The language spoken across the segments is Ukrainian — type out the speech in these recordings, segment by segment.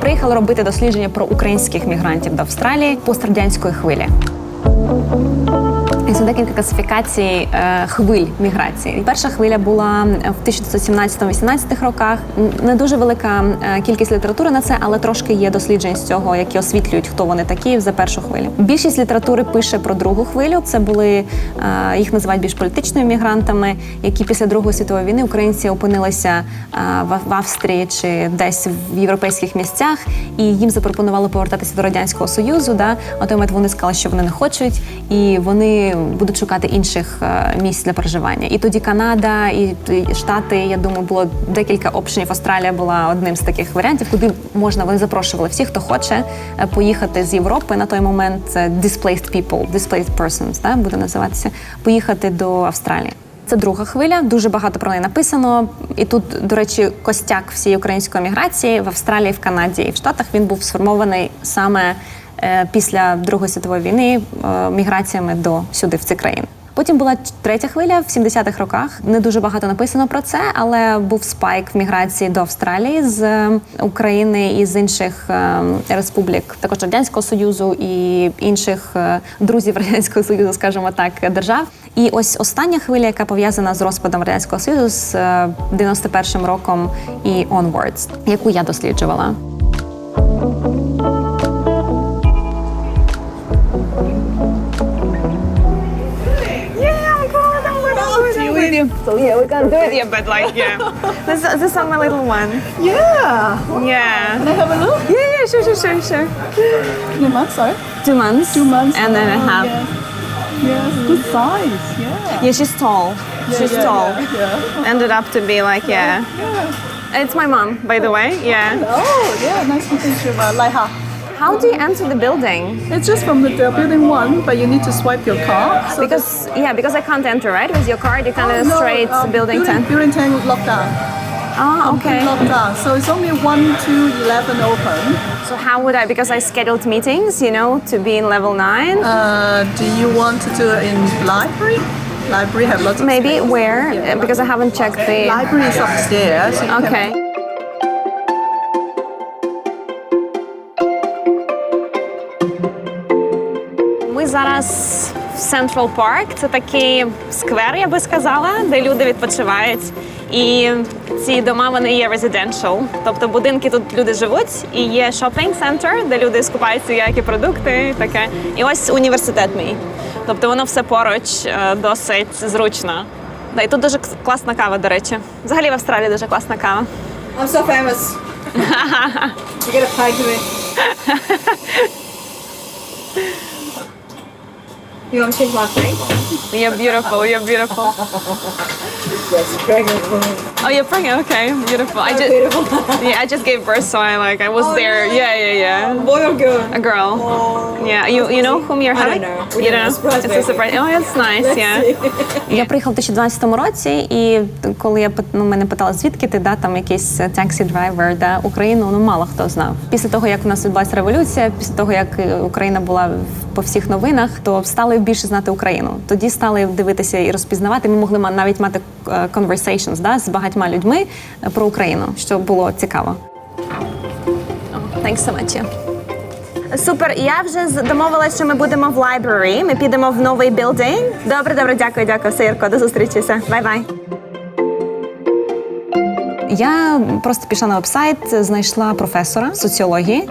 Приїхала робити дослідження про українських мігрантів до Австралії пострадянської хвилі. Існує декілька класифікацій е, хвиль міграції. Перша хвиля була в 1917-18 роках. Не дуже велика е, кількість літератури на це, але трошки є досліджень з цього, які освітлюють, хто вони такі за першу хвилю. Більшість літератури пише про другу хвилю. Це були е, їх називають більш політичними мігрантами, які після Другої світової війни українці опинилися в Австрії чи десь в європейських місцях, і їм запропонували повертатися до радянського союзу. Да? А той момент вони сказали, що вони не хочуть, і вони будуть шукати інших е, місць для проживання. І тоді Канада і Штати, я думаю, було декілька опшенів. Австралія була одним з таких варіантів, куди можна вони запрошували всіх, хто хоче е, поїхати з Європи на той момент. Це displaced people, displaced persons, да, буде називатися, поїхати до Австралії. Це друга хвиля, дуже багато про неї написано. І тут, до речі, костяк всієї української міграції в Австралії, в Канаді і в Штатах він був сформований саме після Другої світової війни е, міграціями до сюди, в ці країни. Потім була третя хвиля в 70-х роках. Не дуже багато написано про це, але був спайк в міграції до Австралії з е, України і з інших е, республік, також радянського союзу і інших е, друзів радянського союзу, скажімо так, держав. І ось остання хвиля, яка пов'язана з розпадом радянського союзу з е, 91-м роком і onwards, яку я досліджувала. With yeah, we can do it. Yeah, but like yeah, this, this is my little one. Yeah. Yeah. Can I have a look? Yeah, yeah, sure, sure, sure, sure. Two months, sorry. Two months. Two months. And then a Oh, half. Yes, yes good size. Yeah. Yeah, she's tall. she's yeah, tall. Yeah. yeah. Ended up to be like yeah. yeah. It's my mom, by the way. Yeah. Oh, yeah. Nice to meet you, uh, Laiha. How do you enter the building? It's just from the, building one, but you need to swipe your card. So Because yeah, because I can't enter right with your card. You can't Oh, no, straight um, building ten. Building 10 locked down. Oh, okay. Locked down. So it's only 1 to 11 open. So how would I? Because I scheduled meetings, you know, to be in level nine. Uh, do you want to do it in library? Library have lots of Maybe space. where? Uh, Because I haven't checked the. Library is upstairs. can- Okay. Ми зараз в Central Park. Це такий сквер, я би сказала, де люди відпочивають. І ці дома вони є residential. Тобто будинки тут люди живуть, і є shopping center, де люди скупаються які продукти, і таке. І ось університет мій. Тобто воно все поруч е, досить зручно. Да, і тут дуже класна кава, до речі. Взагалі в Австралії дуже класна кава. I'm so famous. you gotta pay to me. you want to change my face? You're beautiful, you're beautiful. Yes, pregnant woman. Oh, you're pregnant. Okay, beautiful. I just Beautiful. yeah, I just gave birth, so I like I was Oh, there. really? Yeah, yeah, yeah. Boy or girl? A girl. Oh. Yeah, you you know whom you're having? I don't know. You don't know. Surprise It's a surprise. Oh, that's nice. Yeah. Я приїхала в 2012 році, і коли я ну, мене питала, звідки ти да там якийсь таксі драйвер, да Україну, ну мало хто знав. Після того, як у нас відбулася революція, після того як е, Україна була по всіх новинах, то стали більше знати Україну. Тоді стали дивитися і розпізнавати. Ми могли навіть мати е, conversations да, з багатьма людьми е, про Україну, що було цікаво. Thanks so much. Супер, я вже домовилася, що ми будемо в лайбрері. Ми підемо в новий білдинг. Добре, добре, дякую, дякую. Все, до зустрічі. Бай-бай. Я просто пішла на вебсайт, знайшла професора соціології,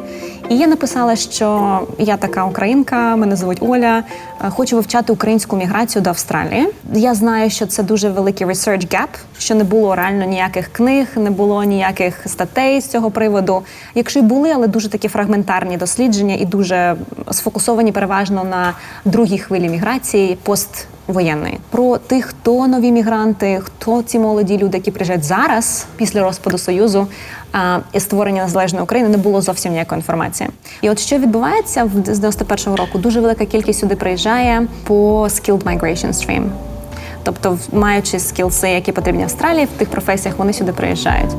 і я написала, що я така українка, мене звуть Оля. Хочу вивчати українську міграцію до Австралії. Я знаю, що це дуже великий research gap, що не було реально ніяких книг, не було ніяких статей з цього приводу. Якщо й були, але дуже такі фрагментарні дослідження і дуже сфокусовані переважно на другій хвилі міграції пост воєнної про тих, хто нові мігранти, хто ці молоді люди, які приїжджають зараз після розпаду союзу а, і створення незалежної України, не було зовсім ніякої інформації. І от що відбувається в з 91-го року, дуже велика кількість сюди приїжджає по skilled migration stream. Тобто, маючи скілси, які потрібні Австралії, в тих професіях вони сюди приїжджають.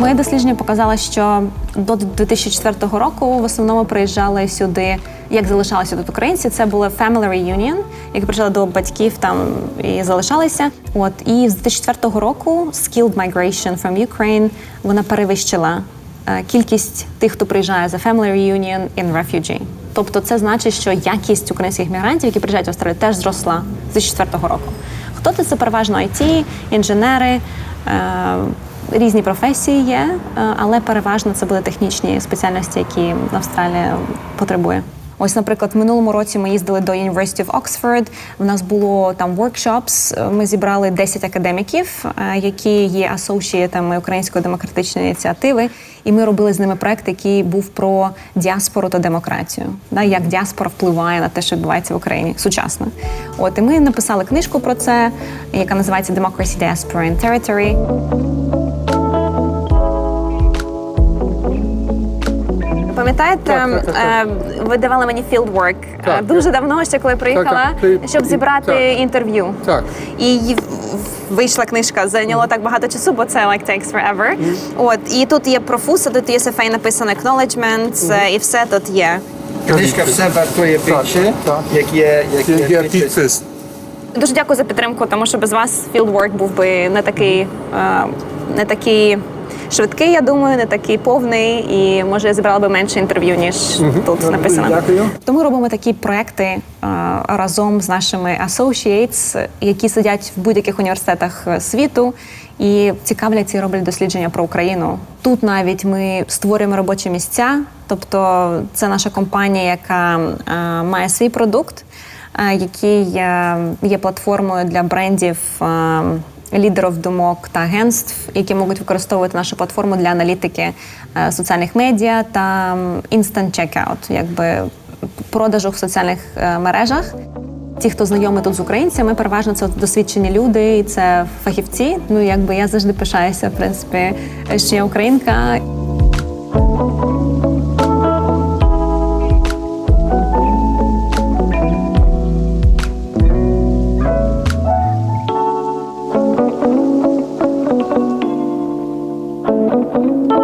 Моє дослідження показало, що до 2004 року в основному приїжджали сюди, як залишалися тут українці. Це були family reunion, які приїжджали до батьків там і залишалися. От і з 2004 року skilled migration from Ukraine вона перевищила е, кількість тих, хто приїжджає за family reunion in refugee. Тобто це значить, що якість українських мігрантів, які приїжджають в Австралію, теж зросла з 2004 року. Хто? Це переважно IT, інженери, е, різні професії є, е, але переважно це були технічні спеціальності, які Австралія потребує. Ось, наприклад, в минулому році ми їздили до University of Oxford. У нас було там workshops. Ми зібрали 10 академіків, е, які є асоцієтами Української демократичної ініціативи. І ми робили з ними проект, який був про діаспору та демократію. Да, як діаспора впливає на те, що відбувається в Україні сучасно. От і ми написали книжку про це, яка називається Democracy, Diaspora and Territory. Пам'ятаєте, Так, так, так, так. е, ви давали мені fieldwork е, Так, дуже так. давно, ще коли приїхала, так. Ти- щоб зібрати так. інтерв'ю. Так. І вийшла книжка, зайняло так багато часу, бо це like takes forever. От і тут є про фуса, тут є SFA написано acknowledgements, е, і все тут є. Книжка все вартує більше, як є, як є, підпис. Дуже дякую за підтримку, тому що без вас fieldwork був би не такий, не такий швидкий, я думаю, не такий повний, і може я зібрала би менше інтерв'ю, ніж тут написано. Дякую. То ми робимо такі проекти е, разом з нашими associates, які сидять в будь-яких університетах е, світу і цікавляться і роблять дослідження про Україну. Тут навіть ми створюємо робочі місця, тобто це наша компанія, яка е, має свій продукт, е, який е, є платформою для брендів. е, Лідерів думок та агентств, які можуть використовувати нашу платформу для аналітики е, соціальних медіа та instant checkout, якби продажу в соціальних е, мережах. Ті, хто знайомий тут з українцями, переважно це досвідчені люди, і це фахівці. Ну якби я завжди пишаюся, в принципі, що я українка. Música